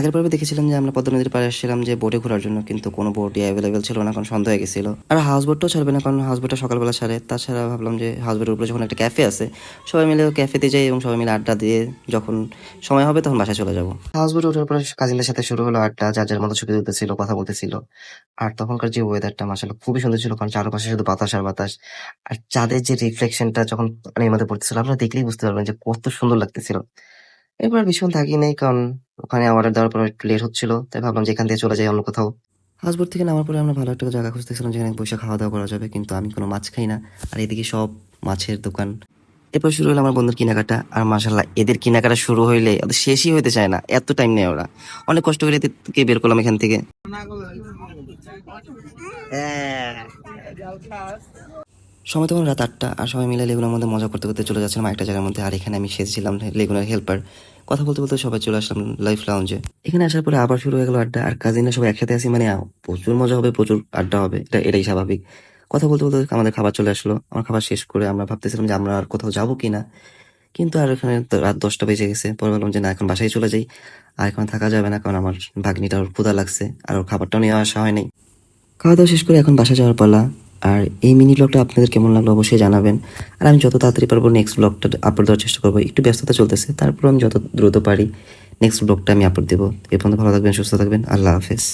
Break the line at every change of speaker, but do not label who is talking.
আগের পর্বে দেখেছিলাম যে আমরা পদ্মা নদীর পাড়ে আসছিলাম যে বোটে ঘোরার জন্য, কিন্তু কোনো বোটই অ্যাভেলেবেল ছিল না, কারণ সন্ধ্যা হয়ে গেছিল। আর হাউস বোটটাও ছাড়বে না, কারণ হাউস বোটটা সকালবেলা ছাড়ে। তাছাড়া ভাবলাম যে হাউস বোটের উপরে যখন একটা ক্যাফে আছে, সবাই মিলে ক্যাফেতে যাই এবং সবাই মিলে আড্ডা দিয়ে যখন সময় হবে তখন বাসায় চলে যাব। হাউস বোটে ওঠার পরে কাজিনদের সাথে শুরু হলো আড্ডা, যার যার মতো ছবি তুলতেছিল, কথা বলতেছিল। আর তখনকার যে ওয়েদারটা মাসাল খুবই সুন্দর ছিল, কারণ চারপাশে শুধু বাতাস আর বাতাস। আর চাঁদের যে রিফ্লেকশনটা যখন পানির মধ্যে পড়তেছিল আপনারা দেখলেই বুঝতে পারবেন যে কত সুন্দর লাগতেছিল। এরপর ভীষণ থাকি নাই, কারণ ওখানে অর্ডার দেওয়ার পর একটু লেট হচ্ছিল, তাই ভাবলাম যে এখান থেকে চলে যাই অন্য কোথাও। হাউসবোট থেকে নামার পরে আমরা ভালো একটা জায়গা খুঁজতেছিলাম যেখানে বসে খাওয়া দাওয়া করা যাবে, কিন্তু আমি কোনো মাছ খাই না। আর এদিকে সব মাছের দোকান। এরপর শুরু হলো আমার বন্ধুর কেনাকাটা, আর মাসাল্লাহ এদের কেনাকাটা শুরু হইলে ওদের শেষই হইতে চায় না, এত টাইম নেয় ওরা। অনেক কষ্ট করে এদেরকে বের করলাম এখান থেকে। সময় তখন রাত আটটা, আর সবাই মিলে লেগুনের মধ্যে মজা করতে করতে চলে যাচ্ছিলাম একটা জায়গার মধ্যে, আর এখানে আমি সেজেছিলাম লেগুনের হেল্পার কথা বলতে বলতে সবাই চলে আসলাম লাইফ লাউঞ্জে এখানে আসার পরে আবার শুরু হয়ে গেল আড্ডা, আর কাজিনরা সবাই একসাথে আসি মানে প্রচুর মজা হবে, প্রচুর আড্ডা হবে, এটা, এটাই স্বাভাবিক। কথা বলতে বলতে আমাদের খাবার চলে আসলো, আমার খাবার শেষ করে আমরা ভাবতেছিলাম যে আমরা আর কোথাও যাব কিনা। কিন্তু আর এখানে রাত দশটা বেজে গেছে, পরে বললাম যে না, এখন বাসায় চলে যাই, আর এখন থাকা যাবে না, কারণ আমার ভাগ্নিটা ওর ক্ষুধা লাগছে, আর ওর খাবারটাও নিয়ে আসা হয়নি। খাওয়া দাওয়া শেষ করে এখন বাসা যাওয়ার পালা। আর এই মিনি ব্লগটা আপনাদের কেমন লাগল অবশ্যই জানাবেন। আর আমি যত তাড়াতাড়ি পারব নেক্সট ব্লগটা আপলোড দেওয়ার চেষ্টা করব। একটু ব্যস্ততা চলতেছে তারপর আমি যত দ্রুত পারি নেক্সট ব্লগটা আমি আপলোড দেবো। এ পর্যন্ত ভালো থাকবেন, সুস্থ থাকবেন, আল্লাহ হাফেজ।